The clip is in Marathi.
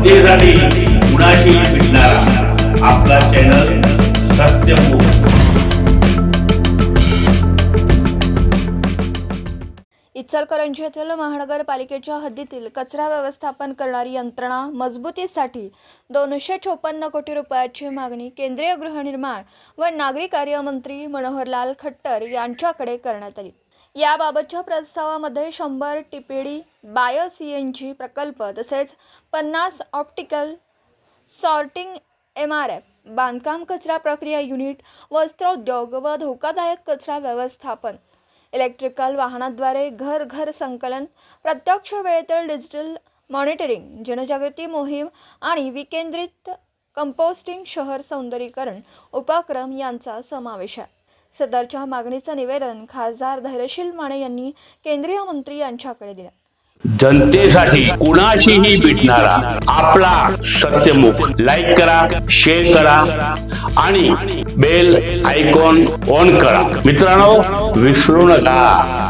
जनतेसाठी कुणाशी भेटणारा आपला चॅनल सत्यमुख इचलकरंजी येथील महानगरपालिकेच्या हद्दीतील कचरा व्यवस्थापन करणारी यंत्रणा मजबूतीसाठी दोनशे चोपन्न कोटी रुपयाची मागणी केंद्रीय गृहनिर्माण व नागरी कार्यमंत्री मनोहरलाल खट्टर यांच्याकडे करण्यात आली. याबाबतच्या प्रस्तावामध्ये शंभर TPD bio C N G प्रकल्प तसेच पन्नास optical sorting M R F बांधकाम कचरा प्रक्रिया युनिट वस्त्रोद्योग व धोकादायक कचरा व्यवस्थापन इलेक्ट्रिकल वाहनाद्वारे घर घर संकलन प्रत्यक्ष वेळेतील डिजिटल मॉनिटरिंग जनजागृती मोहीम आणि विकेंद्रित कंपोस्टिंग शहर सौंदर्यीकरण उपक्रम यांचा समावेश आहे. सदरच्या मागणीचं निवेदन खासदार धैर्यशील माने यांनी केंद्रीय मंत्री यांच्याकडे दिलं. जनतेसाठी कुणाशीही भेटणारा आपला सत्यमुख. लाईक करा शेअर करा आणि बेल आयकॉन ऑन करा. मित्रांनो विसरू नका.